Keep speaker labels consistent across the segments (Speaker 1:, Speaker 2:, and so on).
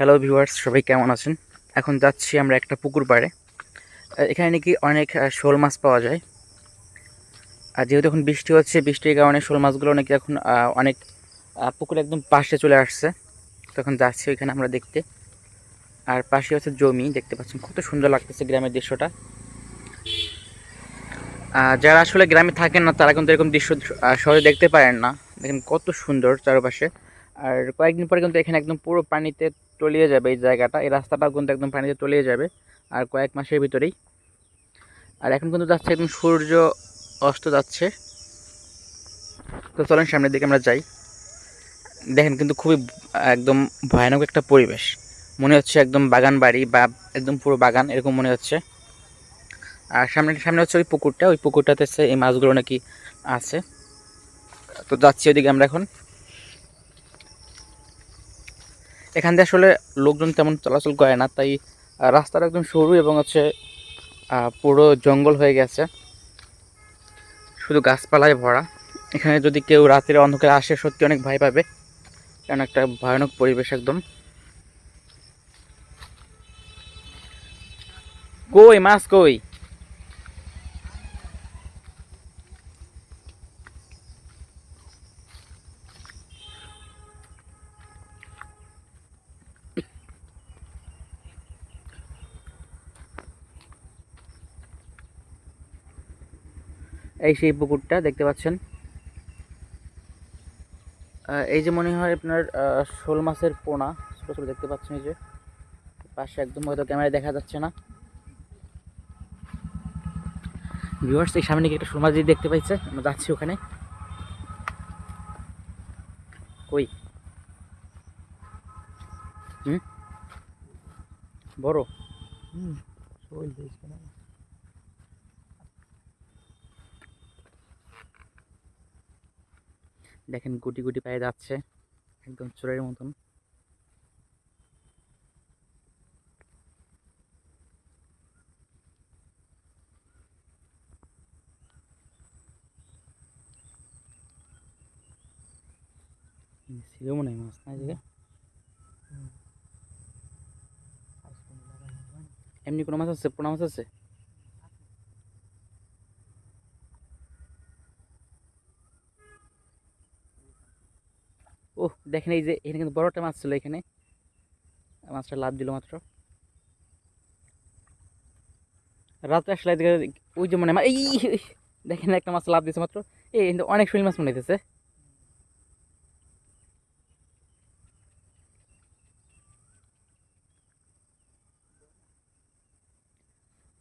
Speaker 1: Hello viewers সবাই কেমন আছেন? এখন যাচ্ছি আমরা একটা পুকুর পাড়ে। এখানে নাকি অনেক শোল মাছ পাওয়া যায়। আর যেহেতু এখন বৃষ্টি হচ্ছে, বৃষ্টির কারণে শোল মাছগুলো নাকি এখন অনেক পুকুর একদম পাশে চলে আসছে। তখন যাচ্ছি ওইখানে আমরা দেখতে। আর পাশে হচ্ছে জমি, দেখতে পাচ্ছেন কত সুন্দর লাগতেছে গ্রামের দৃশ্যটা। যারা আসলে গ্রামে থাকেন না, তারা কিন্তু এরকম দৃশ্য সহজে দেখতে পারেন না। দেখেন কত সুন্দর চারপাশে। আর কয়েকদিন পরে কিন্তু এখানে একদম পুরো পানিতে তলিয়ে যাবে এই জায়গাটা। এই রাস্তাটাও কিন্তু একদম পানিতে তলিয়ে যাবে আর কয়েক মাসের ভিতরেই। আর এখন কিন্তু যাচ্ছে একদম সূর্য অস্ত যাচ্ছে। তো চলেন সামনের দিকে আমরা যাই। দেখেন কিন্তু খুবই একদম ভয়ানক একটা পরিবেশ। মনে হচ্ছে একদম বাগান বাড়ি বা একদম পুরো বাগান, এরকম মনে হচ্ছে। আর সামনে সামনে হচ্ছে ওই পুকুরটা। ওই পুকুরটাতে এই মাছগুলো নাকি আছে। তো যাচ্ছি ওইদিকে আমরা এখন। এখান দিয়ে আসলে লোকজন তেমন চলাচল করে না, তাই রাস্তাটা একদম সরু এবং হচ্ছে পুরো জঙ্গল হয়ে গেছে। শুধু গাছপালায় ভরা। এখানে যদি কেউ রাতের অন্ধকারে আসে, সত্যি অনেক ভয় পাবে। কারণ একটা ভয়ানক পরিবেশ একদম। কই, মাছ কই? এই সেই পুকুরটা দেখতে পাচ্ছেন। এই যে মনে হয় আপনার শোল মাছের পোনা, ছোটো ছোটো দেখতে পাচ্ছেন এই যে। পাশে একদম হয়তো ক্যামেরায় দেখা যাচ্ছে না। ভিউয়ার্স এই সামনে একটা শোল মাছ যদি দেখতে পাইছে, আমরা যাচ্ছি ওখানে। কই? হুম? বড়?
Speaker 2: হুম শোল দেখছে না
Speaker 1: দেখেন গুটি গুটি পায়ে যাচ্ছে একদম চোরের মতন। ছিল মনে হয় মাছ না? এমনি কোনো মাছ আছে? পোনা মাছ আছে? ও দেখেন এই যে, এখানে কিন্তু বড় একটা মাছ ছিল এখানে। মাছটা লাভ দিল মাত্র। রাত্রে আসলে ওই যে মনে এই দেখেন একটা মাছ লাভ দিয়েছে মাত্র। এই কিন্তু অনেক শৈল মাছ মনে হইতেছে।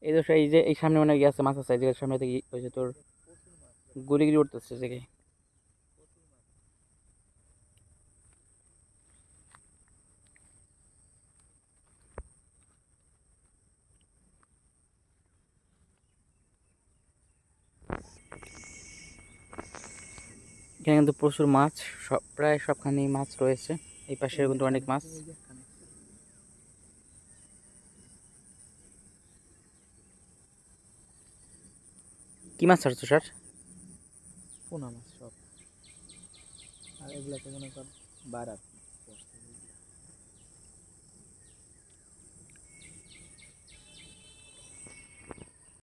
Speaker 1: এই দোষ এই যে, এই সামনে মনে গিয়ে আছে মাছ আছে, এই জায়গায় সামনে থেকে ওই যে তোর গুড়ি গুড়ি উঠতেছে জায়গায়। এখানে কিন্তু প্রচুর মাছ, সব, প্রায় সবখানেই মাছ রয়েছে। এই পাশে কিন্তু অনেক মাছ। কি মাছ ছাড়ছো স্যার?
Speaker 2: পোনা মাছ সব। আর এগুলোতে মনে কর, বারাত।